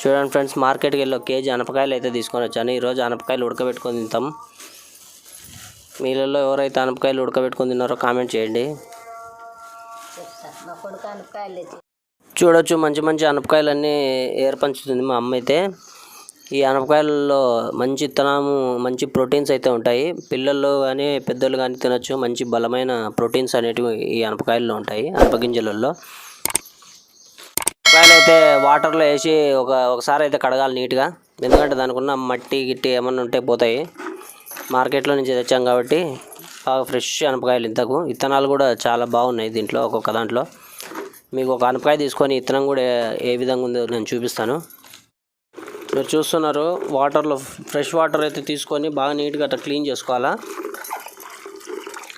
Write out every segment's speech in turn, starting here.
చూడండి ఫ్రెండ్స్ మార్కెట్కి వెళ్ళి ఒక కేజీ అనపకాయలు అయితే తీసుకొని వచ్చాను. ఈరోజు అనపకాయలు ఉడకబెట్టుకొని తింటాం. మీలలో ఎవరైతే అనపకాయలు ఉడకబెట్టుకొని తిన్నారో కామెంట్ చేయండి. చూడొచ్చు మంచి మంచి అనపకాయలన్నీ ఏర్పంచుతుంది మా అమ్మ అయితే. ఈ అనపకాయలలో మంచి ఇత్తనము మంచి ప్రోటీన్స్ అయితే ఉంటాయి. పిల్లలు కానీ పెద్దలు కానీ తినొచ్చు. మంచి బలమైన ప్రోటీన్స్ అనేటివి ఈ అనపకాయల్లో ఉంటాయి అనపగింజలలో. అనపకాయలు అయితే వాటర్లో వేసి ఒక ఒకసారి అయితే కడగాలి నీట్గా. ఎందుకంటే దానికి ఉన్న మట్టి గిట్టి ఏమన్నా ఉంటే పోతాయి. మార్కెట్లో నుంచి తెచ్చాం కాబట్టి బాగా ఫ్రెష్ అనపకాయలు ఇంతకు. విత్తనాలు కూడా చాలా బాగున్నాయి దీంట్లో ఒక్కొక్క దాంట్లో. మీకు ఒక అనపకాయ తీసుకొని ఇత్తనం కూడా ఏ విధంగా ఉందో నేను చూపిస్తాను. మీరు చూస్తున్నారు వాటర్లో ఫ్రెష్ వాటర్ అయితే తీసుకొని బాగా నీట్గా అట్లా క్లీన్ చేసుకోవాలా?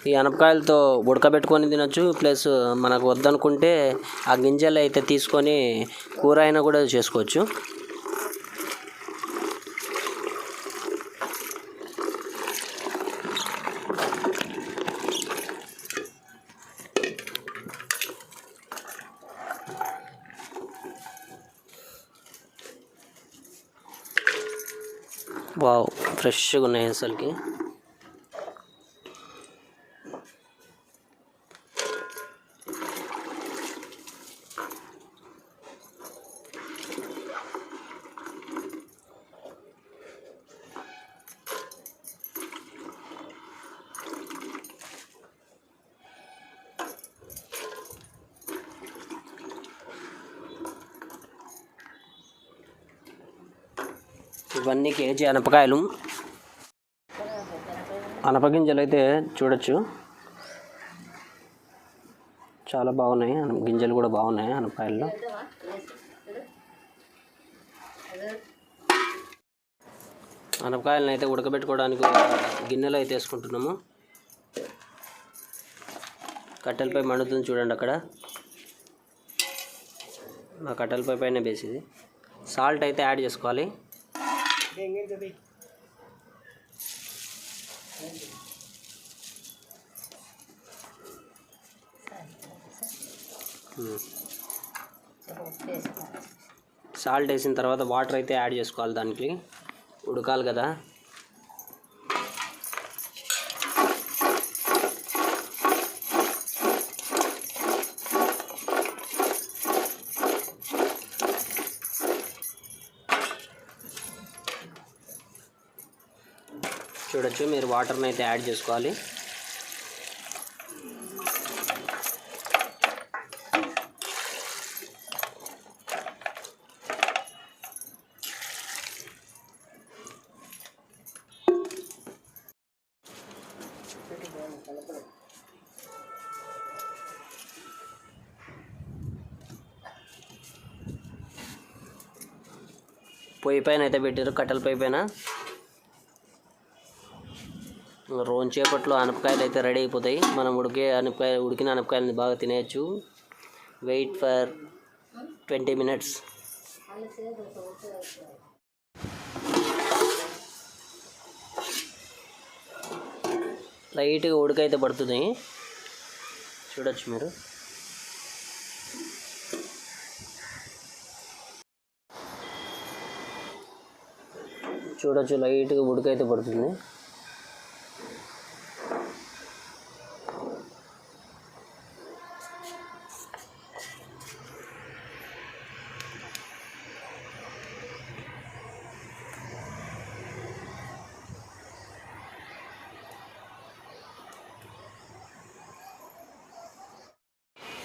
ఈ అనపకాయలతో ఉడకబెట్టుకొని తినొచ్చు ప్లస్ మనకు వద్దనుకుంటే ఆ గింజలు అయితే తీసుకొని కూర అయినా కూడా చేసుకోవచ్చు. వావ్ ఫ్రెష్గా ఉన్నాయి అసలుకి. ఇవన్నీ కేజీ అనపకాయలు. అనపగింజలు అయితే చూడొచ్చు. చాలా బాగున్నాయి. అనప గింజలు కూడా బాగున్నాయి అనపకాయల్లో. అనపకాయలను అయితే ఉడకబెట్టుకోవడానికి గిన్నెలో అయితే వేసుకుంటున్నాము. కట్టెలపై మండుతుంది చూడండి అక్కడ. ఆ కట్టెలపై పైన బేసిది సాల్ట్ అయితే యాడ్ చేసుకోవాలి. ఉమ్. సాల్ట్ వేసిన తర్వాత వాటర్ అయితే యాడ్ చేసుకోవాలి దానికి ఉడకాలి కదా చూడొచ్చు. మీరు వాటర్ని అయితే యాడ్ చేసుకోవాలి. పొయ్యి పైన అయితే పెట్టారు. కట్టెల పొయ్యి పైన. రోంచేపట్లో అనపకాయలు అయితే రెడీ అయిపోతాయి. మనం ఉడికే అనపకాయ ఉడికిన అనపకాయలని బాగా తినేయచ్చు. వెయిట్ ఫర్ ట్వంటీ మినిట్స్ లైట్గా ఉడకైతే పడుతుంది. చూడొచ్చు మీరు. చూడొచ్చు లైట్గా ఉడకైతే పడుతుంది.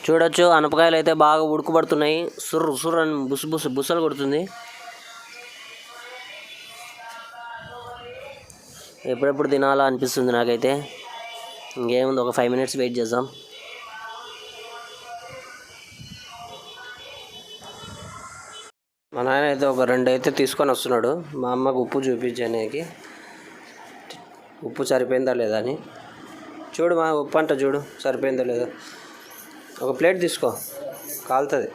చూడొచ్చు అనపకాయలు అయితే బాగా ఉడుకుపడుతున్నాయి సుర్రు సుర్రు అని బుసు బుసు బుసలు కొడుతుంది. ఎప్పుడెప్పుడు తినాలా అనిపిస్తుంది నాకైతే. ఇంకేముంది ఒక ఫైవ్ మినిట్స్ వెయిట్ చేద్దాం. మా నాయన అయితే ఒక రెండు అయితే తీసుకొని వస్తున్నాడు. మా అమ్మకు ఉప్పు చూపించడానికి. ఉప్పు సరిపోయిందా లేదా అని. చూడు మా ఉప్పు అంట చూడు సరిపోయిందా లేదా. ఒక ప్లేట్ తీసుకో. కాలుతుంది.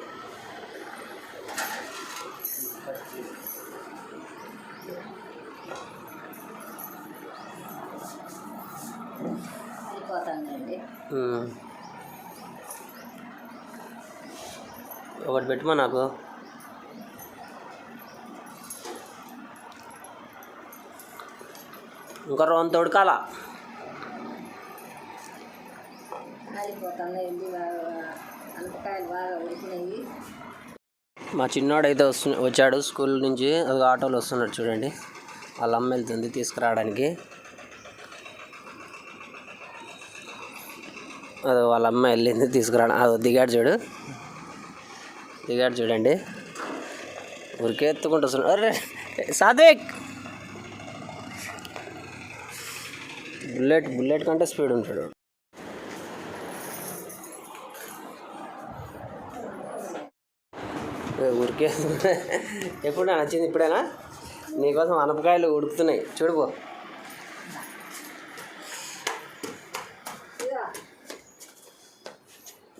ఒకటి పెట్టుమా నాకు. ఇంకా రోన్ తోడుకాలా. అనపకాయలు బాగా ఉడికినాయి. మా చిన్నోడు అయితే వస్తు వచ్చాడు స్కూల్ నుంచి. అది ఆటోలో వస్తున్నాడు చూడండి. వాళ్ళ అమ్మ వెళ్తుంది తీసుకురావడానికి. అది వాళ్ళ అమ్మ వెళ్ళింది తీసుకురావడం. అది దిగాడు చూడు. దిగాడు చూడండి. ఊరికే ఎత్తుకుంటూ వస్తున్నాడు. అరే సాదిక్ బుల్లెట్ బుల్లెట్ కంటే స్పీడ్ ఉంటాడు. ఊరికే ఎప్పుడు నచ్చింది ఇప్పుడేనా? నీకోసం అనపకాయలు ఉడుకుతున్నాయి. చూడుపో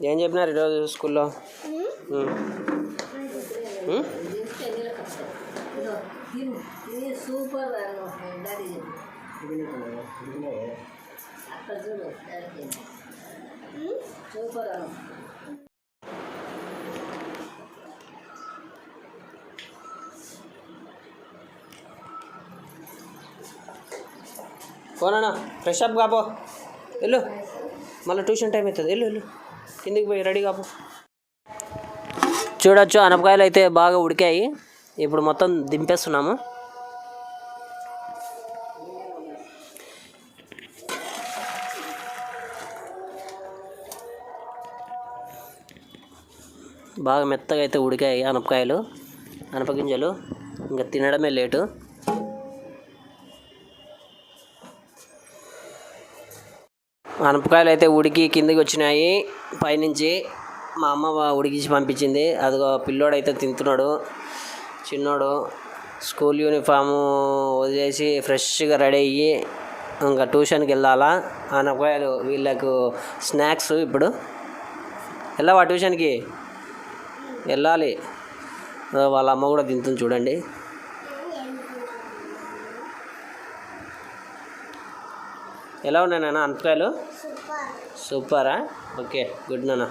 ఏం చెప్పినారు ఈరోజు స్కూల్లో? సూపర్ సూపర్ పోనా ఫ్రెష్ అప్ కాపో వెళ్ళు. మళ్ళీ ట్యూషన్ టైం అవుతుంది. వెళ్ళు వెళ్ళు. కిందికి పోయి రెడీ కాపో చూడొచ్చు అనపకాయలు అయితే బాగా ఉడికాయి. ఇప్పుడు మొత్తం దింపేస్తున్నాము. బాగా మెత్తగా అయితే ఉడికాయి అనపకాయలు అనపగింజలు. ఇంకా తినడమే లేటు. అనపకాయలు అయితే ఉడికి కిందకి వచ్చినాయి. పైనుంచి మా అమ్మ ఉడికించి పంపించింది. అదిగో పిల్లోడు అయితే తింటున్నాడు. చిన్నోడు స్కూల్ యూనిఫాము వదిలేసి ఫ్రెష్గా రెడీ అయ్యి ఇంకా ట్యూషన్కి వెళ్ళాలా? అనపకాయలు వీళ్ళకు స్నాక్స్ ఇప్పుడు. వెళ్ళావా ట్యూషన్కి? వెళ్ళాలి. వాళ్ళ అమ్మ కూడా తింటుంది చూడండి. ఎలా ఉన్నాయి నాన్న అనపకాయలు సూపరా? ఓకే గుడ్ నాన్న.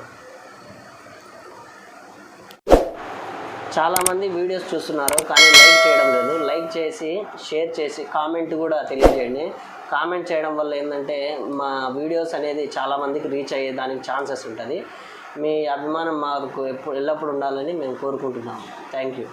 చాలామంది వీడియోస్ చూస్తున్నారు కానీ లైక్ చేయడం లేదు. లైక్ చేసి షేర్ చేసి కామెంట్ కూడా తెలియజేయండి. కామెంట్ చేయడం వల్ల ఏంటంటే మా వీడియోస్ అనేది చాలామందికి రీచ్ అయ్యే దానికి ఛాన్సెస్ ఉంటుంది. మీ అభిమానం మాకు ఎప్పుడు ఎల్లప్పుడు ఉండాలని మేము కోరుకుంటున్నాము. Thank you.